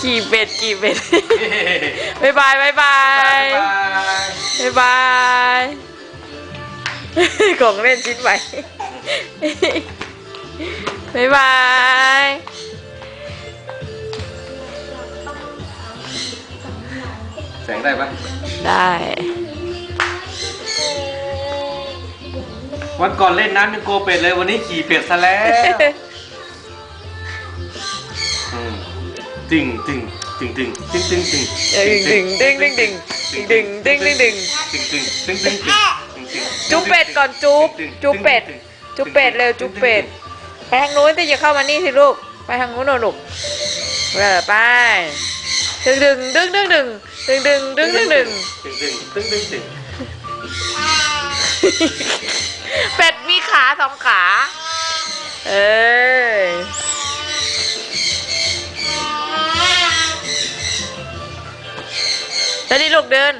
ขี่เป็ดขี่เป็ดบายบายบายบายบ๊ายบายบายบายของเล่นชิ้นใหม่บายบายแสงได้ปะได้ วันก่อนเล่นน้ำยังโกเป็ดเลยวันนี้ขี่เป็ดซะแล้วอืมตึงตึงตึงตึงตึงตึงตึงดึงดึงดึงดึงดึงดึงดึงดึงดึงตึงตึงตึงตึงตึงตึงจุ๊บเป็ดก่อนจุ๊บจุ๊บเป็ดจุ๊บเป็ดเร็วจุ๊บเป็ดไปทางนู้นสิอย่าเข้ามานี่สิลูกไปทางนู้นหน่อยลูกเออไปดึงดึงดึงดึงดึงดึงดึงดึงดึงดึงตึงตึงตึงตึง องขา เอ้ยแล้วนี่ลูกเดิน